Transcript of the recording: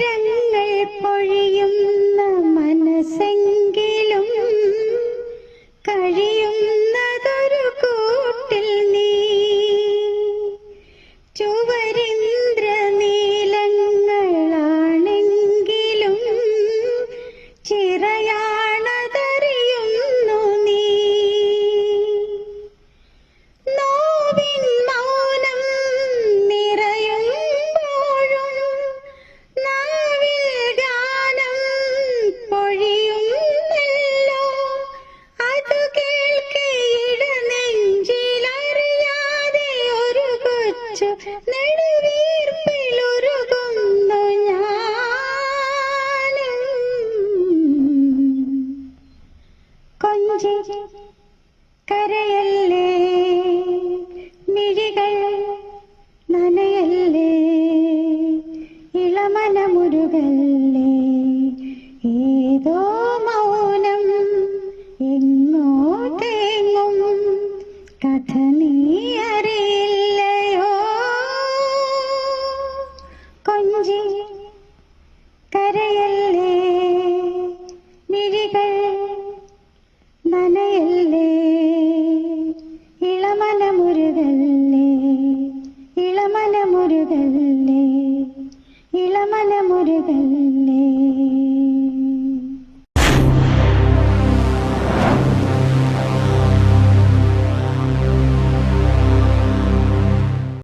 തീരങ്ങൾ കൊഞ്ചി കരയല്ലേ? മിഴികൾ നനയല്ലേ? ഇളമനമുരുകല്ലേ ഏതോ മൗനം എങ്ങോ കഥ നീ അറിയില്ലയോ ഇളമനമുരുകല്ലേ